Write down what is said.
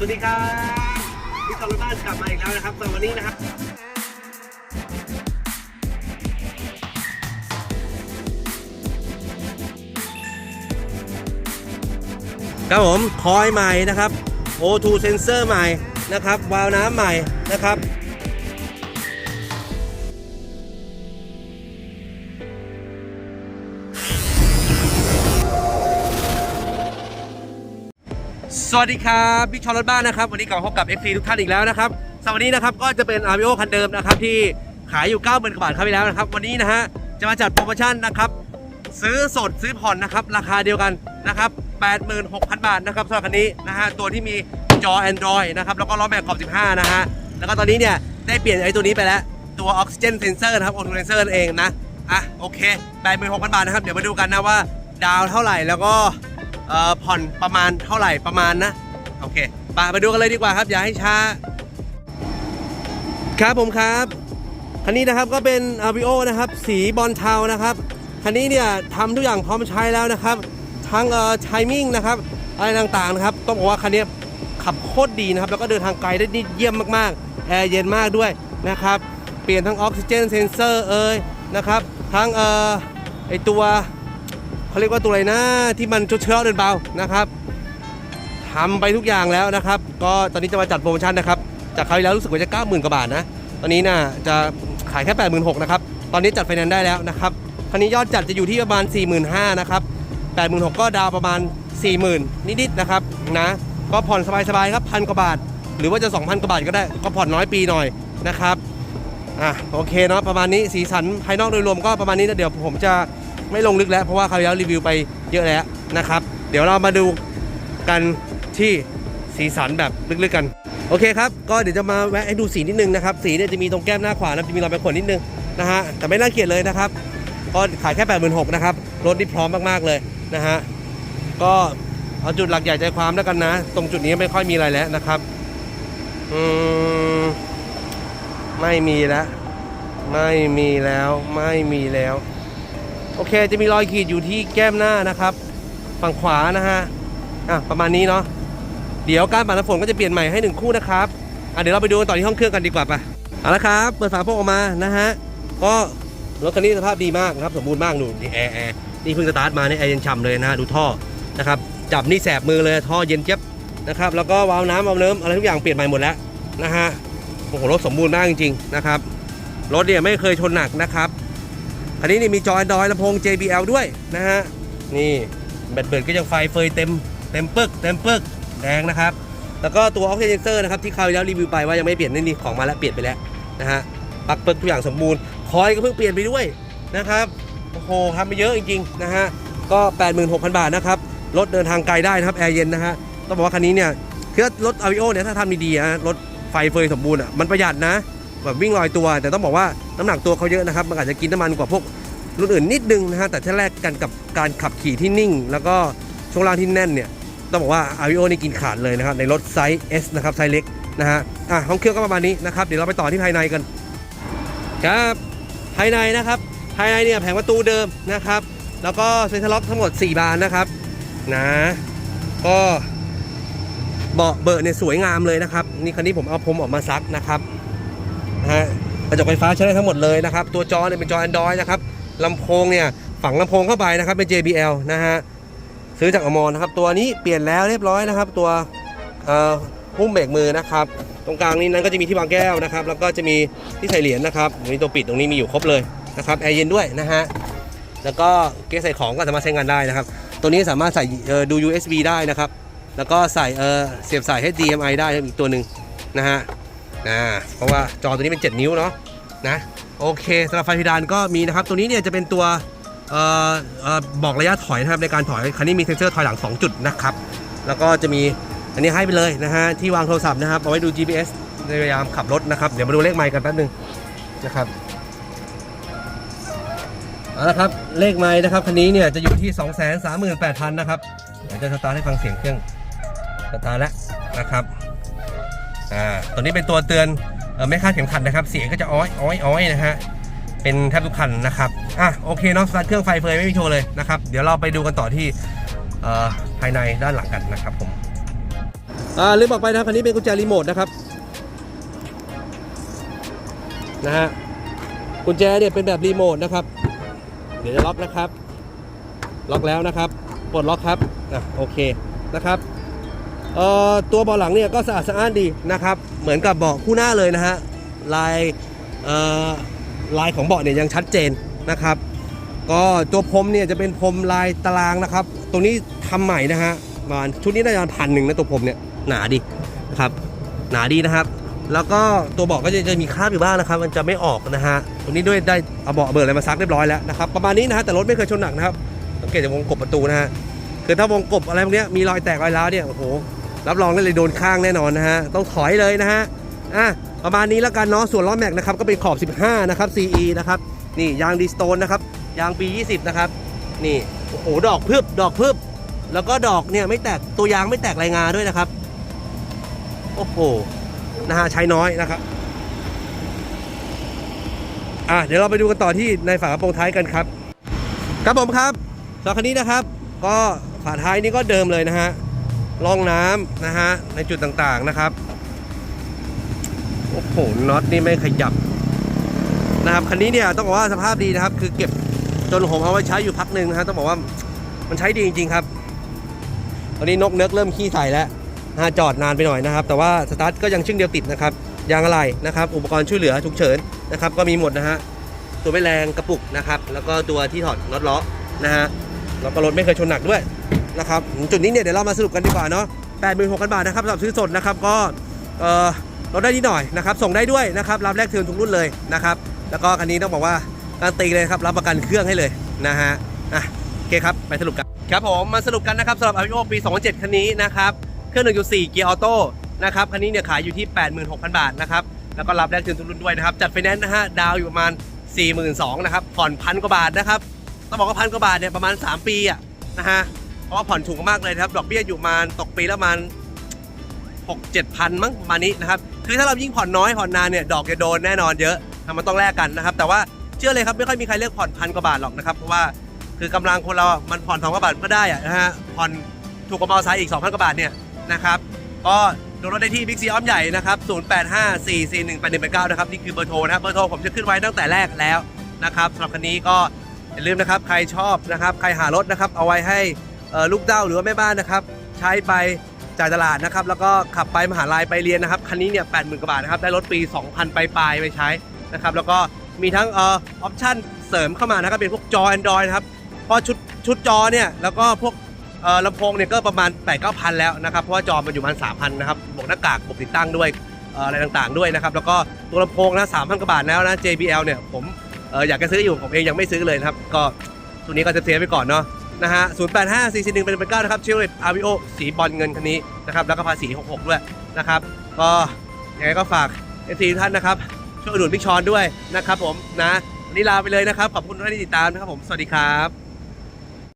สวัสดีครับพี่กอลบ้านกลับมาอีกแล้วนะครับสำหรับวันนี้นะครับ ครับผม คอยใหม่นะครับ O2 Sensor ใหม่นะครับ วาล์วน้ำใหม่นะครับ สวัสดีครับพี่ชอนรถบ้านนะครับ วันนี้กลับพบกับ FC ทุกท่านอีกแล้วนะครับสำหรับวันนี้นะครับก็จะเป็น r v o คันเดิมนะครับที่ขายอยู่9 0,000กว่าบาทครับไปแล้วนะครับ วันนี้นะฮะจะมาจัดโปรโมชั่นนะครับซื้อสดซื้อผ่อนนะครับราคาเดียวกันนะครับ86,000 บาทนะครับสำหรับคันนี้นะฮะตัวที่มีจอ Android นะครับแล้วก็ล้อแม็กขอบ15 นะฮะแล้วก็ตอนนี้เนี่ยได้เปลี่ยนไอ้ตัวนี้ไปแล้วตัว Oxygen Sensor นะครับ O2 Sensor นั่นเองนะอะโอเค86,000บาทนะครับเดี๋ยวมาดูกันนะว่าดาวเท่าไหร่แล้วก็ เอ่อผ่อนประมาณเท่าไหร่ประมาณนะ โอเคไปมาดูกันเลยดีกว่าครับ อย่าให้ช้า ครับผมครับคันนี้นะครับก็เป็น a v i o นะครับ สีบอลเทานะครับคันนี้เนี่ยทำทุกอย่างพร้อมใช้แล้วนะครับ ทั้งเอ่อ timing นะครับอะไรต่างๆนะครับ ต้องบอกว่าคันนี้ขับโคตรดีนะครับ แล้วก็เดินทางไกลได้ดีเยี่ยมมากๆแอร์เย็นมากด้วยนะครับ เปลี่ยนทั้งออกซิเจนเซนเซอร์เอ่ยนะครับ ทั้งเอ่อไอตัว เขาเรียกว่าตัวอะไรนะที่มันเชื้อเดินเบานะครับทำไปทุกอย่างแล้วนะครับ ก็ตอนนี้จะมาจัดโปรโมชั่นนะครับ จากคราวที่แล้วรู้สึกว่าจะ90,000กว่าบาทนะ ตอนนี้น่าจะขายแค่ 86,000นะครับ ตอนนี้จัดไฟแนนซ์ได้แล้วนะครับ คันนี้ยอดจัดจะอยู่ที่ประมาณ 45,000นะครับ86,000ก็ดาวประมาณ 40,000 นิดๆนะครับนะ ก็ผ่อนสบายๆครับพันกว่าบาท หรือว่าจะ 2,000กว่าบาทก็ได้ ก็ผ่อนน้อยปีหน่อยนะครับ อะโอเคเนาะประมาณนี้สีสันภายนอกโดยรวมก็ประมาณนี้นะเดี๋ยวผมจะ ไม่ลงลึกแล้ว เพราะว่าคราแล้วรีวิวไปเยอะแล้วนะครับ เดี๋ยวเรามาดูกันที่สีสันแบบลึกๆกัน โอเคครับ ก็เดี๋ยวจะมาแวะให้ดูสีนิดนึงนะครับ สีเนี่ยจะมีตรงแก้มหน้าขวานะจะมีรอยแปรขนนิดนึงนะฮะแต่ไม่น่าเกลียดเลยนะครับก็ขายแค่ 8 6 0 0 0นะครับรถนี่พร้อมมากๆเลยนะฮะก็เอาจุดหลักใหญ่ใจความแล้วกันนะ ตรงจุดนี้ไม่ค่อยมีอะไรแล้วนะครับอืมไม่มีแล้ว ไม่มีแล้ว ไม่มีแล้ว โอเค จะมีรอยขีดอยู่ที่แก้มหน้านะครับ ฝั่งขวานะฮะอะประมาณนี้เนาะเดี๋ยวการปัดน้ำฝนก็จะเปลี่ยนใหม่ให้หนึ่งคู่นะครับอะเดี๋ยวเราไปดูกันต่อที่ห้องเครื่องกันดีกว่าปะเอาละครับ เปิดฝาโปร่งออกมานะฮะก็รถคันนี้สภาพดีมากนะครับ สมบูรณ์มากดูนี่แอร์แอร์นี่เพิ่งสตาร์ทมาเนี่ยแอร์เย็นฉ่ำเลยนะฮะดูท่อนะครับจับนี่แสบมือเลยท่อเย็นเจี๊ยบนะครับแล้วก็วาล์วน้ำวาล์วเนิ้มอะไรทุกอย่างเปลี่ยนใหม่หมดแล้วนะฮะโอ้โหรถสมบูรณ์มากจริงๆนะครับรถเนี่ยไม่เคยชนหนักนะครับ คันนี้นี่มีจอ Android ลำโพง JBL ด้วยนะฮะ นี่แบตเบิร์ดก็ยังไฟเฟยเต็มเต็มปึกเต็มปึกแดงนะครับ แล้วก็ตัว Oxygen Sensor นะครับที่คราวแล้วรีวิวไปว่ายังไม่เปลี่ยนนี่นี่ของมาแล้วเปลี่ยนไปแล้วนะฮะปักเปิกทุกอย่างสมบูรณ์คอยก็เพิ่งเปลี่ยนไปด้วยนะครับโอ้โหทำไปเยอะจริงๆนะฮะก็ 86,000 บาทนะครับรถเดินทางไกลได้นะครับแอร์เย็นนะฮะต้องบอกว่าคันนี้เนี่ยคือรถอาวิโอเนี่ยถ้าทำดีๆนะรถไฟเฟยสมบูรณ์อะมันประหยัดนะ แบบวิ่งลอยตัว แต่ต้องบอกว่าน้ำหนักตัวเขาเยอะนะครับมันอาจจะกินน้ำมันกว่าพวกรุ่นอื่นนิดนึงนะฮะแต่ถ้าแลกกันกับการขับขี่ที่นิ่ง แล้วก็ช่วงล่างที่แน่นเนี่ยต้องบอกว่า a v i o นี่กินขาดเลยนะครับในรถไซส์ S นะครับไซส์เล็กนะฮะอะห้องเครื่องก็ประมาณนี้นะครับเดี๋ยวเราไปต่อที่ภายในกันครับภายในนะครับภายในเนี่ยแผงประตูเดิมนะครับ แล้วก็เซ็นทรัลล็อกทั้งหมด 4 บานนะครับนะก็เบาะเบอร์เนี่ยสวยงามเลยนะครับ นี่คันนี้ผมเอาผมออกมาซักนะครับ ฮะกระจกไฟฟ้าใช้ได้ทั้งหมดเลยนะครับ ตัวจอเนี่ยเป็นจอ Android นะครับลำโพงเนี่ยฝังลำโพงเข้าไปนะครับเป็น JBL นะฮะซื้อจากอมรนะครับ ตัวนี้เปลี่ยนแล้วเรียบร้อยนะครับ ตัวหุ้มเบรกมือนะครับ ตรงกลางนี้นั้นก็จะมีที่วางแก้วนะครับ แล้วก็จะมีที่ใส่เหรียญนะครับมีตัวปิดตรงนี้มีอยู่ครบเลยนะครับแอร์เย็นด้วยนะฮะแล้วก็เกสใส่ของก็สามารถใช้งานได้นะครับ ตัวนี้สามารถใส่ดู USB ได้นะครับ แล้วก็ใส่เสียบสาย HDMI ได้อีกตัวหนึ่งนะฮะ นะเพราะว่าจอตัวนี้เป็น 7 นิ้วเนาะนะโอเคสำหรับไฟเพดานก็มีนะครับ ตัวนี้เนี่ยจะเป็นตัวเอ่อเอ่อบอกระยะถอยนะครับในการถอยคันนี้มีเซ็นเซอร์ถอยหลัง 2 จุดนะครับ แล้วก็จะมีอันนี้ให้ไปเลยนะฮะที่วางโทรศัพท์นะครับเอาไว้ดู GPS ในพยายามขับรถนะครับ เดี๋ยวมาดูเลขไมล์กันแป๊บนึงนะครับเอาละครับเลขไมล์นะครับคันนี้เนี่ยจะอยู่ที่ 238,000 นะครับ เดี๋ยวจะสตาร์ทให้ฟังเสียงเครื่องสตาร์ทแล้วนะครับ อ่าตัวนี้เป็นตัวเตือนไม่คาดเข็มขัดนะครับ เสียงก็จะอ้อยอ้อยอ้อยนะฮะเป็นแทบทุกคันนะครับอะโอเคเนาะสตาร์ทเครื่องไฟเฟยไม่มีโชว์เลยนะครับเดี๋ยวเราไปดูกันต่อที่ภายในด้านหลังกันนะครับผมอ่าลืมบอกไปนะครับคันนี้เป็นกุญแจรีโมทนะครับนะฮะกุญแจเนี่ยเป็นแบบรีโมทนะครับ เดี๋ยวจะล็อกนะครับ ล็อกแล้วนะครับปลดล็อกครับอะโอเคนะครับ เอ่อตัวเบาะหลังเนี่ยก็สะอาดสะอ้านดีนะครับ เหมือนกับเบาะคู่หน้าเลยนะฮะลายเอ่อลายของเบาะเนี่ยยังชัดเจนนะครับ ก็ตัวพรมเนี่ยจะเป็นพรมลายตารางนะครับ ตรงนี้ทำใหม่นะฮะประมาณชุดนี้น่าจะพันหนึ่งนะตัวพรมเนี่ยหนาดีนะครับหนาดีนะครับ แล้วก็ตัวเบาะก็จะจะมีคราบอยู่บ้างนะครับ มันจะไม่ออกนะฮะตรงนี้ด้วยได้เอาเบาะเบิร์อะไรมาซักเรียบร้อยแล้วนะครับประมาณนี้นะฮะแต่รถไม่เคยชนหนักนะครับสังเกตจากวงกบประตูนะฮะคือถ้าวงกบอะไรพวกเนี้ยมีรอยแตกรอยร้าวเนี่ยโอ้โห รับรองได้เลยโดนข้างแน่นอนนะฮะ ต้องถอยเลยนะฮะ อะ ประมาณนี้แล้วกันเนาะ ส่วนล้อแม็กนะครับ ก็เป็นขอบ 15 นะครับ CE นะครับ นี่ยางดีสโตนนะครับ ยางปี 20 นะครับ นี่ โอ้โห ดอกพึบ ดอกพึบ แล้วก็ดอกเนี่ยไม่แตก ตัวยางไม่แตกรายงาด้วยนะครับ โอ้โห นะฮะ ใช้น้อยนะครับ อะ เดี๋ยวเราไปดูกันต่อที่ในฝากระโปรงท้ายกันครับ ครับผมครับสำหรับคันนี้นะครับ ก็ฝาท้ายนี่ก็เดิมเลยนะฮะ รองน้ำนะฮะในจุดต่างๆนะครับโอ้โหน็อตนี่ไม่ขยับนะครับคันนี้เนี่ยต้องบอกว่าสภาพดีนะครับ คือเก็บจนผมเอาไว้ใช้อยู่พักหนึ่งนะฮะต้องบอกว่ามันใช้ดีจริง ๆ ครับ ตอนนี้นกเนกเริ่มขี้ใส่แล้วนะฮะจอดนานไปหน่อยนะครับ แต่ว่าสตาร์ทก็ยังชึ่งเดียวติดนะครับยางอะไรนะครับ อุปกรณ์ช่วยเหลือฉุกเฉินนะครับ ก็มีหมดนะฮะตัวไม่แรงกระปุกนะครับ แล้วก็ตัวที่ถอดน็อตล้อนะฮะแล้วก็รถไม่เคยชนหนักด้วย นะครับจุดนี้เนี่ยเดี๋ยวเรามาสรุปกันดีกว่าเนาะ86,000บาทนะครับสำหรับซื้อสดนะครับก็เออลดได้นิดหน่อยนะครับส่งได้ด้วยนะครับรับแลกเทิร์นทุกรุ่นเลยนะครับแล้วก็คันนี้ต้องบอกว่าการตีเลยครับรับประกันเครื่องให้เลยนะฮะอะโอเคครับไปสรุปกันครับผมมาสรุปกันนะครับสำหรับ Avio ปี 2007 คันนี้นะครับเครื่อง1.4เกียร์ออโต้นะครับคันนี้เนี่ยขายอยู่ที่ 86,000 บาทนะครับแล้วก็รับแลกเทิร์นทุกรุ่นด้วยนะครับจัดไฟแนนซ์นะฮะดาวอยู่ประมาณ 42,000นะครับผ่อนพันกว่าบาทนะครับต้องบอกว่าพันกว่าบาทเนี่ยประมาณ 3 ปีอะนะฮะ เพราะว่าผ่อนถูกมากเลยครับ ดอกเบี้ยอยู่มาตกปีละประมาณหกเจ็ดพันมั้งประมาณนี้นะครับคือถ้าเรายิ่งผ่อนน้อยผ่อนนานเนี่ยดอกจะโดนแน่นอนเยอะทำมันต้องแลกกันนะครับ แต่ว่าเชื่อเลยครับไม่ค่อยมีใครเลือกผ่อนพันกว่าบาทหรอกนะครับเพราะว่าคือกำลังคนเรามันผ่อนสองกว่าบาทก็ได้อะนะฮะผ่อนถูกกว่ามอเตอร์ไซค์อีก2,000กว่าบาทเนี่ยนะครับก็ดูรถได้ที่บิ๊กซีอ้อมใหญ่นะครับ0854418189นะครับนี่คือเบอร์โทรนะครับเบอร์โทรผมจะขึ้นไว้ตั้งแต่แรกแล้วนะครับสำหรับคันนี้ก็อย่าลืมนะครับใครชอบนะครับใครหารถนะครับเอาไว้ให้ ลูกเต้าหรือว่าแม่บ้านนะครับ ใช้ไปจ่ายตลาดนะครับ แล้วก็ขับไปมหาลัยไปเรียนนะครับ คันนี้เนี่ยแปดหมื่นกว่าบาทนะครับ ได้รถปี 2,000ปปลายไปใช้นะครับ แล้วก็มีทั้งออปชั่นเสริมเข้ามานะครับ เป็นพวกจอ Android นะครับ เพราะชุดชุดจอเนี่ย แล้วก็พวกลำโพงเนี่ยก็ประมาณ8 9 0 0 0 แล้วนะครับ เพราะว่าจอมันอยู่ประมาณ3,000นะครับ บวกหน้ากากบวกติดตั้งด้วยอะไรต่างๆด้วยนะครับ แล้วก็ตัวลำโพงนะ3,000กว่าบาทแล้วนะ JBL เนี่ยผมเอ่ออยากจะซื้ออยู่ผมเองยังไม่ซื้อเลยนะครับ ก็ตัวนี้ก็จะเซฟไปก่อนเนาะ นะฮะ085 4 4 1เป็นเป็น9นะครับเชลเลตอาร์วิโอสีบอลเงินคันนี้นะครับแล้วก็ภาษี66ด้วยนะครับก็ยังไงก็ฝากเอฟซีท่านนะครับช่วยอุดหนุนพิกชอนด้วยนะครับผมนะวันนี้ลาไปเลยนะครับขอบคุณท่านที่ติดตามนะครับผมสวัสดีครับ